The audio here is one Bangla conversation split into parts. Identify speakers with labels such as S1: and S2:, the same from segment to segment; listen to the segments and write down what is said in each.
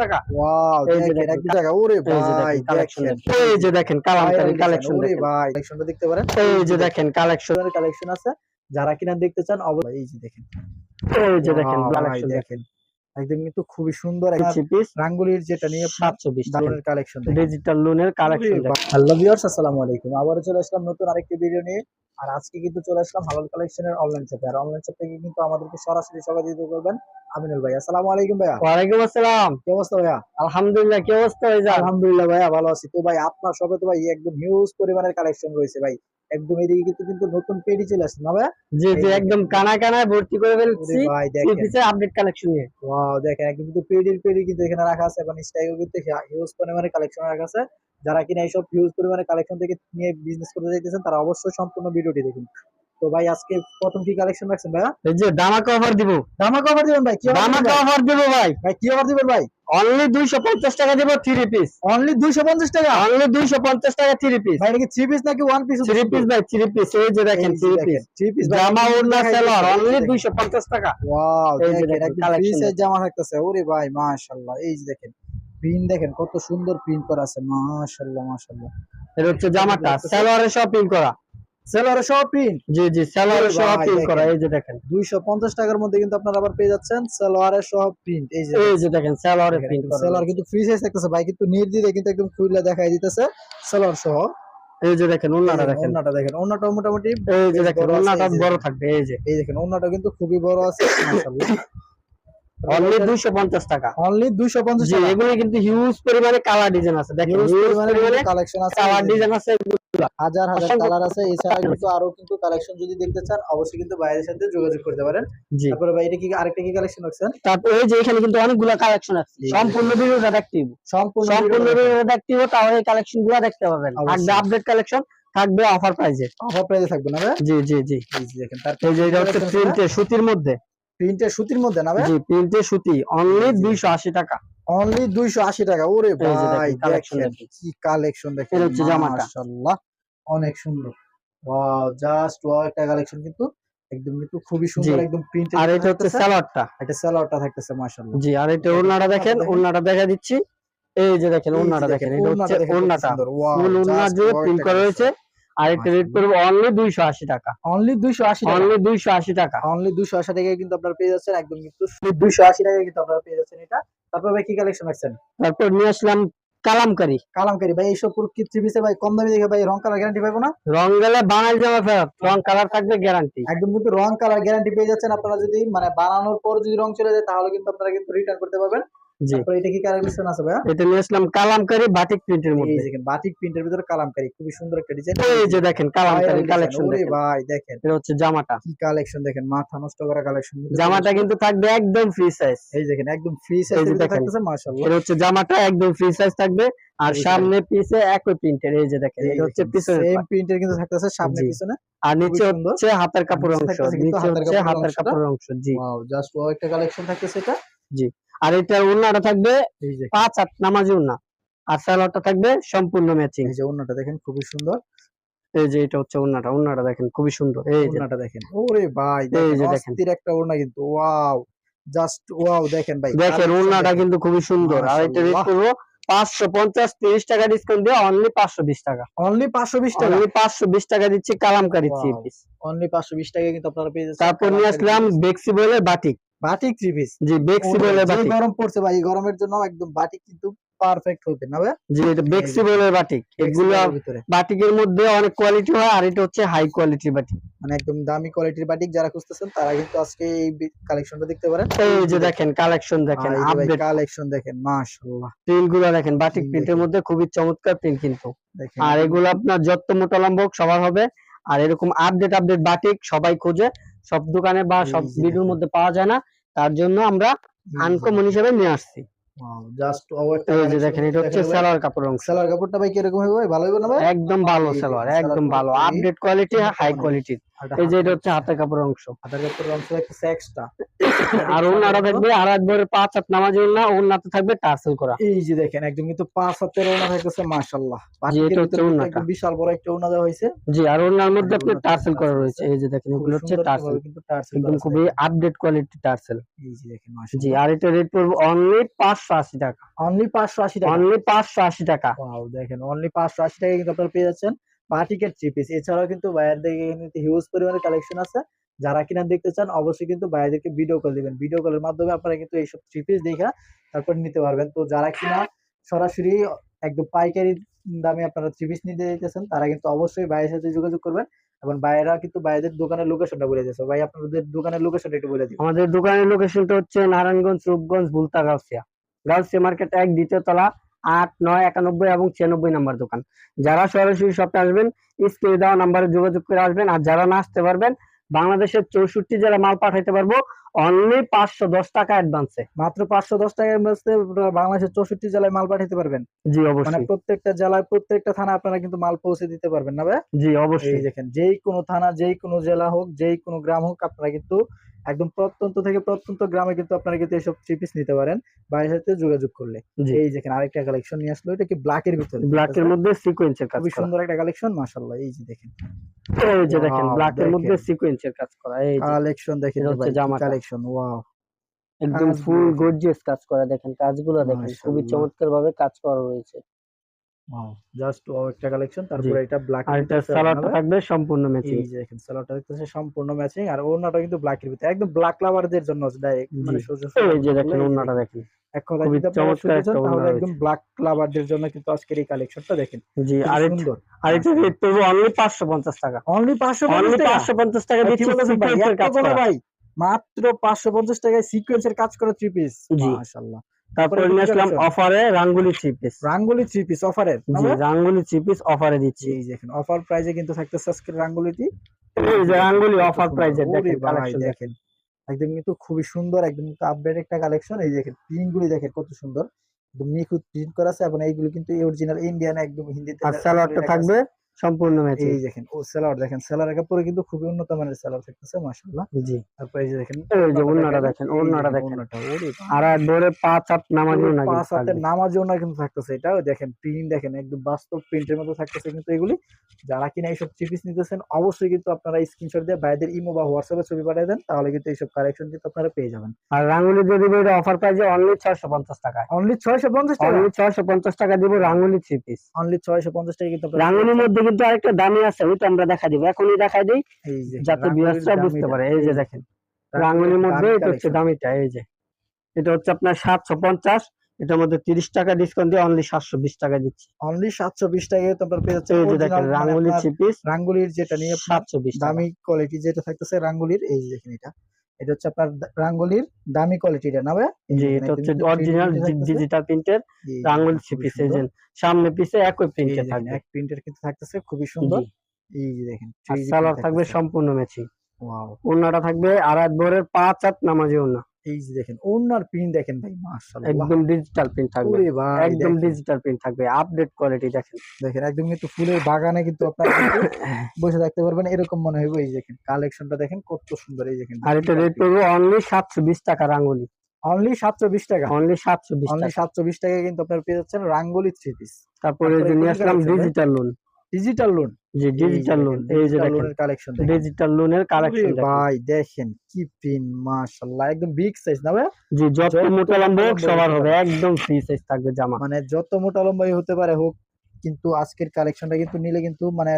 S1: টাকা।
S2: ওয়াও দেখেন ওরে ভাই
S1: দেখেন। এই যে দেখেন কালামকারী কালেকশন
S2: ওরে
S1: দেখেন।
S2: ভাই কালেকশনটা দেখতে পারেন?
S1: এই যে দেখেন কালেকশনের
S2: কালেকশন আছে। যারা কিনা দেখতে চান অবশ্যই এই যে দেখেন।
S1: এই যে দেখেন কালেকশন দেখেন।
S2: একদম কিন্তু খুবই সুন্দর একটা রাঙ্গুলির যেটা নিয়ে
S1: সাতশো বিশ
S2: দারুনের কালেকশন
S1: ডিজিটাল লোনের কালেকশন
S2: হ্যালো ভিউয়ার্স আসসালামু আলাইকুম। আবারও চলে আসলাম নতুন আরেকটি ভিডিও নিয়ে। আর আজকে কিন্তু চলে আসলাম হালাল কালেকশনের অনলাইন শপে আর অনলাইন শপ থেকে কিন্তু আমাদেরকে সরাসরি সহযোগিতা করবেন আমিনুল ভাই। আসসালামু আলাইকুম ভাইয়া।
S1: ওয়ালাইকুম আসসালাম।
S2: কি অবস্থা ভাইয়া?
S1: আলহামদুলিল্লাহ কি অবস্থা যায়
S2: আলহামদুলিল্লাহ ভাইয়া ভালো আছি। তো ভাই আপনার শপে তো ভাই একদম হিউজ পরিমাণের কালেকশন রয়েছে ভাই। একদম এদিকে কিন্তু কিন্তু নতুন পেডি চলে আসছে না ভাইয়া?
S1: জি জি একদম কানা কানায় ভর্তি করে ফেলছি।
S2: ভাই দেখেন।
S1: পিছে আপডেট কালেকশন নিয়ে।
S2: ওয়াও দেখেন একদম কিন্তু পেডির পেডি কিন্তু এখানে রাখা আছে এবং স্টাইল কিন্তু হিউজ পরিমাণে কালেকশন রাখা আছে। যারা কিনা এইসব হিউজ পরিমাণে কালেকশন থেকে নিয়ে বিজনেস করতে চাইতেছেন তারা অবশ্যই সম্পূর্ণ ভিডিওটি দেখুন। তো ভাই আজকে প্রথম কি কালেকশন রাখছেন ভাইয়া?
S1: এই যে দামা কভার দিব।
S2: দামা কভার দিবেন ভাই কি
S1: দামা
S2: অফার
S1: দিব ভাই।
S2: ভাই কি অফার দিবেন ভাই?
S1: অনলি দুইশো পঞ্চাশ টাকা দিব থ্রি পিস
S2: অনলি 250 টাকা?
S1: অনলি দুইশো পঞ্চাশ টাকা থ্রি পিস
S2: ভাই এটা কি থ্রি পিস নাকি ওয়ান পিস
S1: থ্রি পিস ভাই থ্রি পিস এই যে দেখেন থ্রি পিস
S2: থ্রি পিস
S1: জামা ওড়না সেলার অনলি দুইশো পঞ্চাশ টাকা।
S2: ওয়াও
S1: এই যে
S2: দেখেন। জামা থাকতেছে। ওরে ভাই মাশাআল্লাহ। এই যে দেখেন প্রিন্ট দেখেন কত সুন্দর প্রিন্ট করা আছে। মাশাআল্লাহ মাশাআল্লাহ।
S1: এটা হচ্ছে জামাটা সেলোয়ারে শপিং করা।
S2: সেলারে প্রিন্ট
S1: জি জি শপিং করা এই যে দেখেন।
S2: 250 টাকার মধ্যে কিন্তু আপনারা আবার পেয়ে যাচ্ছেন সালোয়ারের সহ প্রিন্ট এই যে
S1: এই যে দেখেন প্রিন্ট করা
S2: সালোয়ার কিন্তু ফ্রি সাইজ থাকতেছে ভাই কিন্তু কিন্তু একদম খুলে দেখাই দিতেছে সালোয়ার সহ।
S1: এই যে দেখেন ওন্নাটা দেখেন।
S2: ওন্নাটা দেখেন ওন্নাটা মোটামুটি
S1: এই যে দেখেন ওন্নাটা বড় থাকবে এই যে।
S2: এই দেখেন ওন্নাটা কিন্তু খুবই বড় আছে মাশাআল্লাহ।
S1: অনলি দুইশো পঞ্চাশ টাকা।
S2: অনলি 250
S1: জি
S2: টাকা।
S1: এগুলো কিন্তু হিউজ পরিমাণে কালার ডিজাইন আছে। দেখেন
S2: হিউজ পরিমাণে কালেকশন আছে
S1: কালার ডিজাইন আছে
S2: হাজার হাজার কালার আছে এছাড়া কিন্তু আরও কিন্তু কালেকশন যদি দেখতে চান অবশ্যই কিন্তু বাইরের সাথে যোগাযোগ করতে পারেন। তারপরে ভাই এটা কি আরেকটা কি কালেকশন রাখছেন
S1: তারপর এই যে এখানে কিন্তু অনেকগুলো কালেকশন আছে। সম্পূর্ণ ভিডিওটা দেখতে হবে
S2: সম্পূর্ণ
S1: সম্পূর্ণ
S2: ভিডিওটা
S1: ভিডিওটা দেখতে হবে তাহলে এই কালেকশনগুলো দেখতে পাবেন। থাকবে। আপডেট কালেকশন থাকবে অফার প্রাইজে
S2: অফার প্রাইসে থাকবে না ভাই?
S1: জি জি জি।
S2: দেখেন তার
S1: এই যে এটা হচ্ছে প্রিন্টে সুতির মধ্যে।
S2: প্রিন্টের সুতির মধ্যে না ভাই?
S1: জি প্রিন্টে সুতি অনলি
S2: জি, জি।
S1: দুইশো আশি টাকা।
S2: অনলি 280 টাকা। ওরে ভাই
S1: দেখেন।
S2: কি কালেকশন দেখেন।
S1: এটা হচ্ছে জামাটা।
S2: মাশাআল্লাহ অনেক সুন্দর। ওয়াও জাস্ট ওয়াও একটা কালেকশন কিন্তু একদম কিন্তু খুবই সুন্দর একদম প্রিন্ট
S1: আর এটা হচ্ছে সালোয়ারটা।
S2: এটা সালোয়ারটা থাকতেছে মাশাআল্লাহ।
S1: জি আর এটা ওড়নাটা দেখেন। ওড়নাটা দেখা দিচ্ছি। এই যে দেখেন ওড়নাটা দেখেন এটা হচ্ছে ওড়নাটা।
S2: সুন্দর।
S1: ওড়না জুড়ে প্রিন্ট করা রয়েছে আর এটা রেট পড়বে অনলি দুইশো আশি টাকা।
S2: অনলি 280 টাকা?
S1: অনলি দুইশো আশি টাকা।
S2: অনলি 280 টাকায় কিন্তু আপনারা পেয়ে যাচ্ছেন একদম কিন্তু 280 টাকায় কিন্তু আপনারা পেয়ে যাচ্ছেন এটা। তারপর ভাই কি কালেকশন রাখছেন?
S1: তারপর নিয়ে আসলাম কালামকারি।
S2: কালামকারী ভাই এইসব পুরো কি থ্রি ভাই কম দামি দেখে ভাই রং কালার গ্যারান্টি পাবো না?
S1: রং গেলে বাঙালি জামা ফেরত। রং কালার থাকবে গ্যারান্টি
S2: একদম কিন্তু রং কালার গ্যারান্টি পেয়ে যাচ্ছেন আপনারা যদি মানে বানানোর পর যদি রং চলে যায় তাহলে কিন্তু আপনারা কিন্তু রিটার্ন করতে পারবেন। তারপর এটা কি কালেকশন আছে ভাইয়া?
S1: এটা নিয়ে আসলাম কালামকারি বাটিক প্রিন্টের মধ্যে।
S2: দেখেন বাটিক প্রিন্টের ভিতরে কালামকারী খুবই সুন্দর একটা ডিজাইন
S1: এই যে দেখেন কালামকারি কালেকশন দেখেন।
S2: ভাই দেখেন।
S1: এটা হচ্ছে জামাটা।
S2: কি কালেকশন দেখেন মাথা নষ্ট করা কালেকশন
S1: জামাটা কিন্তু থাকবে একদম ফ্রি সাইজ
S2: এই দেখেন একদম ফ্রি
S1: এই যে
S2: সাইজের
S1: দেখেন।
S2: থাকতেছে মাশাআল্লাহ।
S1: এটা হচ্ছে জামাটা একদম ফ্রি সাইজ থাকবে। আর সামনে পিছে একই প্রিন্টের এই যে দেখেন এটা হচ্ছে
S2: সেম প্রিন্টের কিন্তু থাকতেছে সামনে পিছনে।
S1: আর নিচে। হচ্ছে হাতের কাপড়ের অংশ। নিচে
S2: হাতের
S1: হচ্ছে
S2: কাপড়ের
S1: হাতের কাপড়ের অংশ জি।
S2: ওয়াও জাস্ট ওয়াও একটা কালেকশন থাকতেছে এটা।
S1: আর এটা ওড়নাটা থাকবে পাঁচ আট নামাজি ওড়না আর সালোয়ারটা থাকবে সম্পূর্ণ ম্যাচিং
S2: এই যে ওন্নাটা দেখেন খুবই সুন্দর।
S1: এই যে এটা হচ্ছে ওড়নাটা ওড়নাটা দেখেন খুবই সুন্দর। এই যে।
S2: ওন্নাটা দেখেন। ওরে ভাই
S1: এই যে দেখেন।
S2: অস্থির একটা ওন্না কিন্তু। ওয়াও জাস্ট ওয়াও দেখেন ভাই।
S1: দেখেন ওড়নাটা কিন্তু খুবই সুন্দর। আর এটা রেট। করব পাঁচশো পঞ্চাশ তিরিশ টাকা ডিসকাউন্ট দিয়ে অনলি পাঁচশো বিশ টাকা।
S2: অনলি 520 টাকা?
S1: অনলি পাঁচশো বিশ টাকা দিচ্ছি কালামকারি থ্রি. পিস
S2: অনলি 520 টাকা কিন্তু আপনারা পেয়ে যাচ্ছেন
S1: তারপর নিয়ে আসলাম বেক্সি বলে বাটিক
S2: বাটিক থ্রি পিস
S1: জি বেক্সিবলের বাটিক।
S2: গরম পড়ছে ভাই গরমের জন্য একদম বাটিক কিন্তু পারফেক্ট হবে না ভাই
S1: জি এটা বেক্সিবলের বাটিক। এগুলো বাটিকের মধ্যে অনেক কোয়ালিটি হয় আর এটা হচ্ছে হাই কোয়ালিটির বাটিক।
S2: মানে একদম দামি কোয়ালিটির বাটিক যারা খুঁজতেছেন তারা কিন্তু আজকে এই কালেকশনটা দেখতে পারেন।
S1: এই যে দেখেন কালেকশন দেখেন আপডেট
S2: কালেকশন দেখেন মাশাআল্লাহ।
S1: প্রিন্টগুলো দেখেন বাটিক প্রিন্টের মধ্যে খুবই চমৎকার প্রিন্ট কিন্তু।
S2: দেখেন।
S1: আর এগুলো আপনার যত মোটা লম্বা হোক সবার হবে। আর এরকম আপডেট আপডেট বাটিক সবাই খোঁজে। সব দোকানে বা সব ভিডিওর মধ্যে পাওয়া যায় না তার জন্য আমরা আনকমন হিসেবে নিয়ে আসছি।
S2: জাস্ট
S1: দেখেন এটা হচ্ছে সালোয়ার কাপড়
S2: রং কাপড়টা ভাই কীরকম হবে? ভালো হবে না ভাই?
S1: একদম ভালো সালোয়ার একদম ভালো। Update quality high. কোয়ালিটির এই যে এটা হচ্ছে হাতের কাপড়ের অংশ।
S2: হাতের কাপড়ের অংশ দেখতেছে এক্সট্রা
S1: আর ওনাটা থাকবে আর একবারে পাঁচ হাত নামাজি না ওনাতে থাকবে টার্সেল করা।
S2: এই যে দেখেন একদম কিন্তু পাঁচ হাতের ওনা থাকতেছে মাশাআল্লাহ।
S1: জি, এটা হচ্ছে ওড়নাটা।
S2: বিশাল বড় একটা ওনা দেওয়া হয়েছে।
S1: জি আর ওনার মধ্যে আপনি টার্সেল করা রয়েছে। এই যে দেখেন এগুলো হচ্ছে
S2: ভাবে কিন্তু টার্সেল
S1: একদম খুবই আপডেট কোয়ালিটি টার্সেল।
S2: এই যে দেখেন মাশাআল্লাহ।
S1: জি আর এটা রেট পড়বে অনলি পাঁচশো আশি টাকা।
S2: অনলি 580 টাকা।
S1: অনলি পাঁচশো আশি টাকা।
S2: ওয়াও দেখেন অনলি 580 টাকা কিন্তু আপনারা পেয়ে যাচ্ছেন। বাটিকের থ্রি পিস এছাড়াও কিন্তু বাইরের দিকে কিন্তু হিউজ পরিমাণে কালেকশন আছে। যারা কিনা দেখতে চান, অবশ্যই কিন্তু বাইরেদেরকে ভিডিও কল দিবেন। ভিডিও কলের মাধ্যমে আপনারা কিন্তু এইসব থ্রি পিস দেখা তারপর নিতে পারবেন। তো যারা কিনা সরাসরি একদম পাইকারি দামে আপনারা থ্রি পিস নিতে যেতেছেন তারা কিন্তু অবশ্যই বাইরের সাথে যোগাযোগ করবেন এবং বাইরেরা কিন্তু বাইরের দোকানের লোকেশনটা বলে দিয়েছে। ভাই, আপনাদের দোকানের লোকেশনটা একটু বলে দিন।
S1: আমাদের দোকানের লোকেশনটা হচ্ছে নারায়ণগঞ্জ, রূপগঞ্জ, ভুলতা, গাউসিয়া। গাউসিয়া মার্কেট এক দ্বিতীয় তলা। আট, নয়, একানব্বই এবং ছিয়ানব্বই নাম্বার দোকান। যারা সরাসরি শপে আসবেন, স্ক্রিনে দেওয়া নাম্বারে যোগাযোগ করে আসবেন। আর যারা না আসতে পারবেন, বাংলাদেশের চৌষট্টি জেলা মাল পাঠাইতে পারব। অনলি পাঁচশো দশ টাকা অ্যাডভান্সে
S2: মাত্র পাঁচশো দশ টাকা আপনারা বাংলাদেশের চৌষট্টি জেলায় মাল পাঠাতে পারবেন।
S1: জি
S2: মানে
S1: অবশ্যই
S2: প্রত্যেকটা জেলায় প্রত্যেকটা থানা আপনারা কিন্তু মাল পৌঁছে দিতে পারবেন না ভাই
S1: জি অবশ্যই।
S2: দেখেন যেই কোনো থানা যেই কোনো জেলা হোক যেই কোনো গ্রাম হোক আপনারা কিন্তু একদম প্রত্যন্ত থেকে প্রত্যন্ত গ্রামে কিন্তু আপনারা কিন্তু এইসব থ্রি পিস নিতে পারেন বাইরের সাথে যোগাযোগ করলে। এই দেখেন আরেকটা কালেকশন নিয়ে আসলো এটা কি ব্ল্যাকের ভিতরে?
S1: ব্ল্যাকের মধ্যে সিকোয়েন্সের কাজ
S2: খুবই সুন্দর একটা কালেকশন মাশাআল্লাহ এই যে দেখেন।
S1: এই যে দেখেন
S2: Wow,
S1: ব্ল্যাকের মধ্যে। সিকোয়েন্সের কাজ করা এই
S2: কালেকশন দেখেন
S1: হচ্ছে জামাটা।
S2: কালেকশন ওয়াও
S1: একদম ফুল গর্জিয়াস কাজ করা দেখেন কাজগুলো দেখেন খুবই চমৎকার ভাবে কাজ করা রয়েছে
S2: জাস্ট ওয়াও একটা কালেকশন তারপরে এটা ব্ল্যাক
S1: আর এটা সালোয়ারটা থাকবে সম্পূর্ণ ম্যাচিং
S2: এই যে দেখেন সালোয়ারটা দেখতেছে সম্পূর্ণ ম্যাচিং আর ওড়নাটা কিন্তু ব্ল্যাকের ভিতরে একদম ব্ল্যাক লাভারদের জন্য ডাইরেক্ট মানে। সোজা
S1: এই যে দেখেন
S2: এই
S1: ওন্নাটা দেখেন
S2: এক কথায় যদি আপনারা শুনতে
S1: একটা
S2: তাহলে একদম ব্ল্যাক লাভারদের জন্য কিন্তু আজকের এই কালেকশনটা দেখেন
S1: জি আর
S2: সুন্দর।
S1: আর এটা রেট পড়বে অনলি পাঁচশো পঞ্চাশ টাকা।
S2: অনলি
S1: অনলি দিচ্ছি
S2: ভাই?
S1: এর।
S2: ভাই? মাত্র পাঁচশো পঞ্চাশ টাকায় সিকোয়েন্সের কাজ করা থ্রি পিস
S1: তারপরে নিয়ে আসলাম অফারে Rangoli three piece
S2: Rangoli three piece অফারের
S1: রাঙ্গুলি থ্রি পিস অফারে দিচ্ছি।
S2: এই দেখেন অফার প্রাইজে কিন্তু থাকতেছে আজকের রাঙ্গুলিটি।
S1: রাঙ্গুলি অফার প্রাইজে দেখেন
S2: ভাই,
S1: কালেকশন
S2: দেখেন একদম কিন্তু খুবই সুন্দর একদম আপডেট একটা কালেকশন এই দেখেন প্রিন্ট গুলি দেখেন কত সুন্দর। একদম নিখুঁত প্রিন্ট করা আছে এবং এইগুলো কিন্তু অরিজিনাল ইন্ডিয়ান একদম হিন্দিতে
S1: আর সালোয়ারটা থাকবে। সম্পূর্ণ ম্যাচিং
S2: এই দেখেন ও সেলার দেখেন সেলার কাপড়ে কিন্তু খুবই উন্নত মানের সেলার থাকতেছে মাশাআল্লাহ।
S1: জি।
S2: তারপর এই যে দেখেন
S1: এই যে ওন্নাটা দেখেন ওন্নাটা
S2: দেখেন, বাবা।
S1: আর একবারে পাঁচ হাত নামাজিও না
S2: পাঁচ হাতের নামাজেও না কিন্তু থাকতেছে এটা দেখেন প্রিন্ট দেখেন একদম বাস্তব প্রিন্টের মতো থাকতেছে কিন্তু এগুলি। যারা কিনা এইসব থ্রি পিস নিতেছেন অবশ্যই কিন্তু আপনারা স্ক্রিনশট দিয়ে বাইরের ইমো বা হোয়াটসঅ্যাপে ছবি পাঠিয়ে দেন তাহলে কিন্তু এইসব কালেকশন কিন্তু আপনারা পেয়ে যাবেন।
S1: আর রাঙ্গুলি যদি এটা অফার প্রাইজে অনলি ছয়শো পঞ্চাশ টাকায়।
S2: অনলি ছয়শো পঞ্চাশ টাকা?
S1: অনলি ছয়শো পঞ্চাশ টাকা দিব রাঙ্গুলি থ্রি পিস
S2: অনলি ছয়শো পঞ্চাশ টাকা কিন্তু
S1: রাঙ্গুলির মধ্যে কিন্তু আরেকটা দামি আছে ওইটা আমরা দেখা দিব। এখনই দেখাই দিই যাতে
S2: রাঙ্গুলির
S1: বিয়াসরা বুঝতে পারে। এই যে দেখেন
S2: রাঙ্গুলির
S1: রাঙ্গুলির মধ্যে এটা হচ্ছে। দামিটা এই যে। এটা হচ্ছে আপনার সাতশো পঞ্চাশ এটার মধ্যে তিরিশ টাকা ডিসকাউন্ট দিয়ে অনলি সাতশো বিশ টাকা দিচ্ছি।
S2: অনলি সাতশো বিশ টাকায় তো আপনারা পেয়ে যাচ্ছেন
S1: এই যে দেখেন
S2: original মানে
S1: রাঙ্গুলি
S2: আপনার
S1: থ্রি পিস
S2: রাঙ্গুলির যেটা নিয়ে
S1: সাতশো বিশ দামি
S2: দামি কোয়ালিটি যেটা থাকতেছে রাঙ্গুলির এই যে দেখেন এটা। এটা হচ্ছে আপনার রাঙ্গুলির দামি কোয়ালিটিটা না ভাই
S1: জি এটা হচ্ছে অরিজিনাল। ডিজিটাল প্রিন্টের রাঙ্গুল পিস এই সামনে পিছে একই প্রিন্টে থাকবে।
S2: এক প্রিন্টের কিন্তু থাকতেছে খুবই সুন্দর। এই যে দেখেন
S1: সালোয়ার থাকবে সম্পূর্ণ ম্যাচিং
S2: ওয়াও
S1: ওন্নাটা থাকবে আর এক ভরের পাঁচ হাত নামাজে ওন্না
S2: এই যে দেখেন ওনার প্রিন্ট দেখেন ভাই মাশাআল্লাহ।
S1: একদম ডিজিটাল প্রিন্ট থাকবে।
S2: ওরে ভাই
S1: একদম ডিজিটাল প্রিন্ট থাকবে আপডেট কোয়ালিটি দেখেন।
S2: দেখেন একদম কিন্তু ফুলের বাগানে কিন্তু আপনারা বসে থাকতে পারবেন এরকম মনে হইব এই দেখেন কালেকশনটা দেখেন কত সুন্দর এই দেখেন।
S1: আর এটা রেট পড়বে অনলি সাতশো বিশ টাকা রাঙ্গুলি।
S2: অনলি সাতশো বিশ টাকা?
S1: অনলি সাতশো বিশ
S2: অনলি
S1: টাকা।
S2: সাতশো বিশ টাকায় কিন্তু আপনারা পেয়ে যাচ্ছেন রাঙ্গুলি থ্রি পিস
S1: তারপরে যে নিয়ে আসলাম ডিজিটাল লোন
S2: ডিজিটাল লোন
S1: জি ডিজিটাল লোন এই যে দেখেন
S2: কালেকশন
S1: ডিজিটাল লোনের কালেকশন
S2: ভাই দেখেন কি প্রিন্ট মাশাআল্লাহ একদম বিগ সাইজ না ভাই
S1: জি যত
S2: যত
S1: মোটা লম্বা হোক সবার হবে একদম ফ্রি সাইজ থাকবে জামা।
S2: মানে যত মোটা লম্বাই হতে পারে হোক কিন্তু আজকের কালেকশনটা কিন্তু নিলে কিন্তু মানে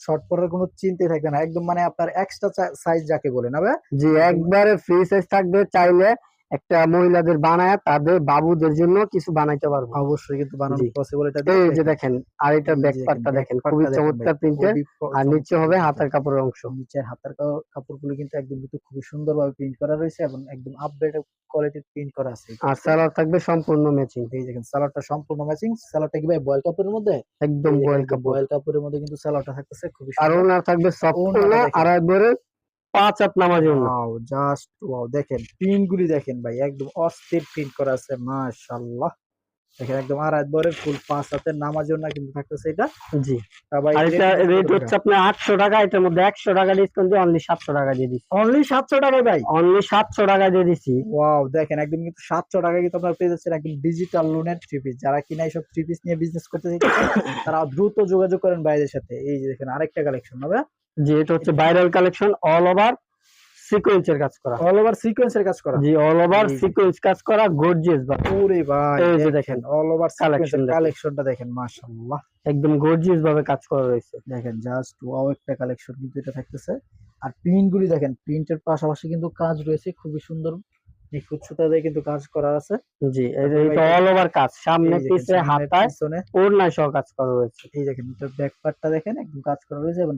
S2: শর্ট পরার কোনো চিন্তাই থাকবে না। একদম মানে আপনার এক্সট্রা সাইজ যাকে বলে না ভাই
S1: জি একবারে ফ্রি সাইজ থাকবে চাইলে একটা মহিলাদের বানায় তাদের বাবুদের জন্য কিছু বানাইতে পারব।
S2: অবশ্যই কিন্তু বানানো পসিবল এটা
S1: এই যে
S2: দেখেন।
S1: আর এটা ব্যাক
S2: দেখেন,
S1: পার্টটা দেখেন খুবই চমৎকার
S2: ভাই,
S1: প্রিন্টের আর নিচে হবে হাতের কাপড়ের অংশ।
S2: নিচে হাতের কাপড়গুলো কিন্তু একদম কিন্তু খুবই সুন্দরভাবে প্রিন্ট করা রয়েছে এবং একদম আপডেট কোয়ালিটির প্রিন্ট করা আছে।
S1: আর সালোয়ার থাকবে সম্পূর্ণ ম্যাচিং
S2: এই দেখেন সালোয়ারটা সম্পূর্ণ ম্যাচিং সালোয়ারটা কি ভাই বয়েল কাপড়ের মধ্যে?
S1: একদম বয়েল কাপড়।
S2: বয়েল কাপড়ের মধ্যে কিন্তু সালোয়ারটা থাকতেছে খুবই
S1: আর ওনার থাকবে সফট আর একবারে পাঁচ হাত
S2: ওয়াও জাস্ট ওয়াও দেখেন প্রিন্ট গুলি দেখেন ভাই একদম অস্থির প্রিন্ট করা আছে মাশাআল্লাহ। দেখেন একদম বরের ফুল পাঁচ হাতের কিন্তু থাকতেছে এটা।
S1: জি। আর এটা রেট হচ্ছে আপনার আটশো টাকা এটার মধ্যে একশো টাকা ডিসকাউন্ট দিয়ে অনলি সাতশো টাকা দিয়ে
S2: অনলি সাতশো টাকায় ভাই?
S1: অনলি সাতশো টাকা দিয়ে দিচ্ছি।
S2: ওয়াও দেখেন একদম কিন্তু সাতশো টাকা কিন্তু আপনারা পেয়ে যাচ্ছেন একদম ডিজিটাল লোনের থ্রি পিস যারা কিনা এইসব থ্রি পিস নিয়ে বিজনেস করতে চাইছেন তারা দ্রুত যোগাযোগ করেন বাইরের সাথে। এই যে দেখেন আরেকটা কালেকশন হবে।
S1: জি এটা হচ্ছে ভাইরাল কালেকশন অল ওভার সিকোয়েন্সের কাজ করা।
S2: অল ওভার সিকোয়েন্সের কাজ করা।
S1: জি অল ওভার সিকোয়েন্স কাজ করা গর্জিয়াস বা
S2: ওরে ভাই
S1: এই যে
S2: দেখেন অল ওভার কালেকশন। কালেকশনটা দেখেন। মাশাআল্লাহ।
S1: একদম গর্জিয়াস ভাবে কাজ করা রয়েছে।
S2: দেখেন জাস্ট ওয়াও একটা কালেকশন কিন্তু এটা থাকতেছে। আর প্রিন্ট গুলি দেখেন প্রিন্টের পাশাপাশি কিন্তু কাজ রয়েছে খুবই সুন্দর নিখুঁত সুতা দিয়ে কিন্তু কাজ করা আছে।
S1: জি এটা
S2: ভাই
S1: অল ওভার কাজ। সামনে পিছে হাতায় ওড়নায় সহ কাজ করা রয়েছে।
S2: এই দেখেন এটা ব্যাক পার্টটা দেখেন একদম কাজ করা রয়েছে এবং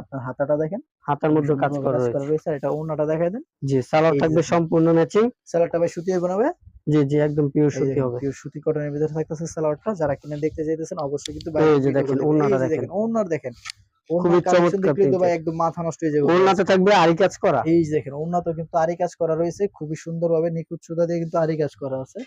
S2: আপনার হাতাটা দেখেন।
S1: হাতার মধ্যে কাজ করা রয়েছে।
S2: রয়েছে এটা ওড়নাটা দেখাই দেন।
S1: জি সালোয়ার থাকবে। সম্পূর্ণ ম্যাচিং
S2: সালোয়ারটা ভাই সুতি হবে না ভাই?
S1: জি জি একদম পিওর সুতি হবে।
S2: pure সুতি কটনের ভিতরে থাকতেছে সালোয়ারটা। যারা কিনে দেখতে চাইতেছেন অবশ্যই কিন্তু
S1: এই যে দেখেন। ওড়নাটা দেখেন।
S2: ওড়নার দেখেন।
S1: খুবই চমৎকার
S2: ভাই একদম মাথা নষ্ট হয়ে যাবে
S1: ওড়নাতে থাকবে আরি কাজ করা?
S2: এই দেখেন কিন্তু আরি কাজ করা রয়েছে। খুবই সুন্দরভাবে নিখুঁত সুতা দিয়ে কিন্তু আরি কাজ করা আছে।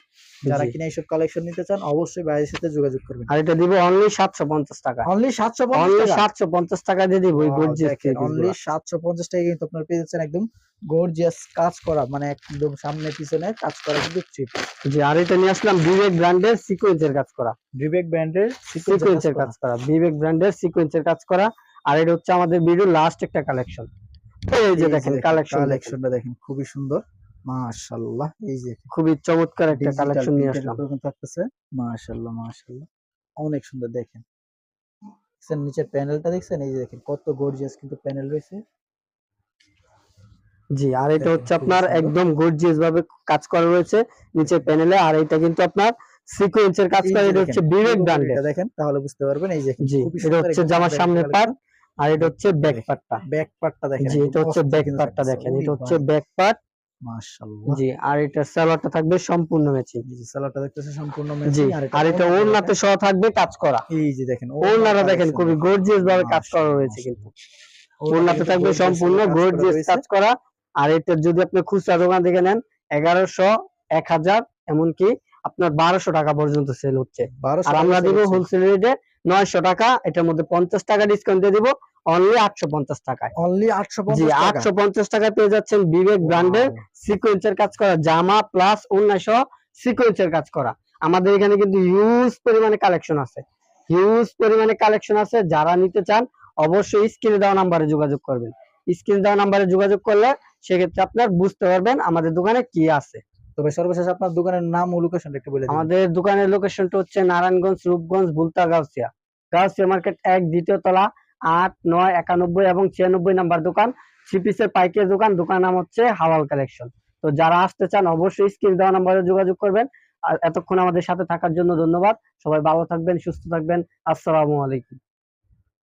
S2: যারা। কিনা এইসব কালেকশন নিতে চান অবশ্যই বাইরের সাথে যোগাযোগ করবেন।
S1: আর এটা দিব অনলি সাতশো পঞ্চাশ টাকা।
S2: অনলি সাতশো
S1: অনলি সাতশো পঞ্চাশ টাকা দিয়ে দিব ওই গর্জিয়াস
S2: অনলি সাতশো পঞ্চাশ টাকা কিন্তু আপনার পেয়ে যাচ্ছেন একদম গর্জিয়াস কাজ করা মানে একদম সামনে পিছনে কাজ করা কিন্তু চিপ
S1: জি আর এটা নিয়ে আসলাম বিবেক ব্র্যান্ডের সিকোয়েন্সের কাজ করা।
S2: বিবেক ব্র্যান্ডের
S1: সিকোয়েন্সের কাজ করা। বিবেক ব্র্যান্ডের সিকোয়েন্সের কাজ করা। আর এটা হচ্ছে আমাদের ভিডিও লাস্ট একটা কালেকশন এই যে দেখেন কালেকশন
S2: কালেকশনটা দেখেন খুবই সুন্দর। মাশাআল্লাহ এই যে
S1: খুবই চমৎকার একটা কালেকশন নিয়ে আসলাম।
S2: কিন্তু থাকতেছে। মাশাআল্লাহ মাশাআল্লাহ। অনেক সুন্দর দেখেন। দেখছেন নিচের প্যানেলটা দেখছেন? এই যে দেখেন কত গর্জিয়াস কিন্তু প্যানেল রয়েছে।
S1: জি আর এটা হচ্ছে আপনার একদম গর্জিয়াস ভাবে কাজ করা রয়েছে নিচের প্যানেলে আর এটা কিন্তু আপনার সিকোয়েন্সের কাজ করা এটা
S2: দেখেন,
S1: হচ্ছে বিবেক ব্র্যান্ডের।
S2: দেখেন তাহলে বুঝতে পারবেন এই যে
S1: জি এটা হচ্ছে জামার সামনের পার্ট আর এটা হচ্ছে ব্যাক পার্টটা
S2: ব্যাক পার্টটা দেখেন
S1: জি এটা হচ্ছে ব্যাক পার্টটা দেখেন এটা হচ্ছে ব্যাক পার্ট
S2: মাশাআল্লাহ।
S1: জি আর এটা সালোয়ারটা থাকবে সম্পূর্ণ ম্যাচিং
S2: যে সালোয়ারটা দেখতেছে সম্পূর্ণ
S1: জি
S2: ম্যাচিং
S1: আর এটা ওড়নাতে সহ থাকবে কাজ করা।
S2: এই যে দেখেন
S1: ওড়নাটা দেখেন খুবই গর্জিয়াস ভাবে কাজ করা রয়েছে কিন্তু। ওড়নাতে থাকবে সম্পূর্ণ গর্জিয়াস কাজ করা আর এটা যদি আপনি খুচরা দোকান থেকে নেন এগারোশো এক হাজার এমনকি আপনার বারোশো টাকা পর্যন্ত সেল হচ্ছে। আর আমরা দিব হোলসেল রেটে নয়শো টাকা এটার মধ্যে পঞ্চাশ টাকা ডিসকাউন্ট দিয়ে দিব অনলি আটশো পঞ্চাশ টাকায়।
S2: অনলি 850
S1: জি আটশো পঞ্চাশ টাকায় পেয়ে যাচ্ছেন বিবেক ব্র্যান্ডের সিকোয়েন্সের কাজ করা জামা প্লাস সিকোয়েন্সের কাজ করা। আমাদের এখানে কিন্তু হিউজ পরিমাণে কালেকশন আছে। হিউজ পরিমাণে কালেকশন আছে যারা নিতে চান অবশ্যই স্ক্রিনে দেওয়া নাম্বারে যোগাযোগ করবেন। স্ক্রিনে দেওয়া নাম্বারে যোগাযোগ করলে সেক্ষেত্রে আপনার বুঝতে পারবেন আমাদের দোকানে কি আছে।
S2: তবে সর্বশেষ আপনার দোকানের নাম ও লোকেশনটা একটু বলে
S1: আমাদের দোকানের লোকেশনটা হচ্ছে নারায়ণগঞ্জ, রূপগঞ্জ বুলতা গাউসিয়া। গাউসিয়া মার্কেট এক, দ্বিতীয় তলা, আট, নয়, একানব্বই এবং ছিয়ানব্বই নাম্বার দোকান। থ্রি পিসের পাইকারি দোকান দোকান নাম হচ্ছে হাওয়াল কালেকশন তো যারা আসতে চান, অবশ্যই স্ক্রিন দেওয়া নাম্বারে যোগাযোগ করবেন। আর এতক্ষণ আমাদের সাথে থাকার জন্য ধন্যবাদ। সবাই ভালো থাকবেন, সুস্থ থাকবেন। আসসালামু আলাইকুম।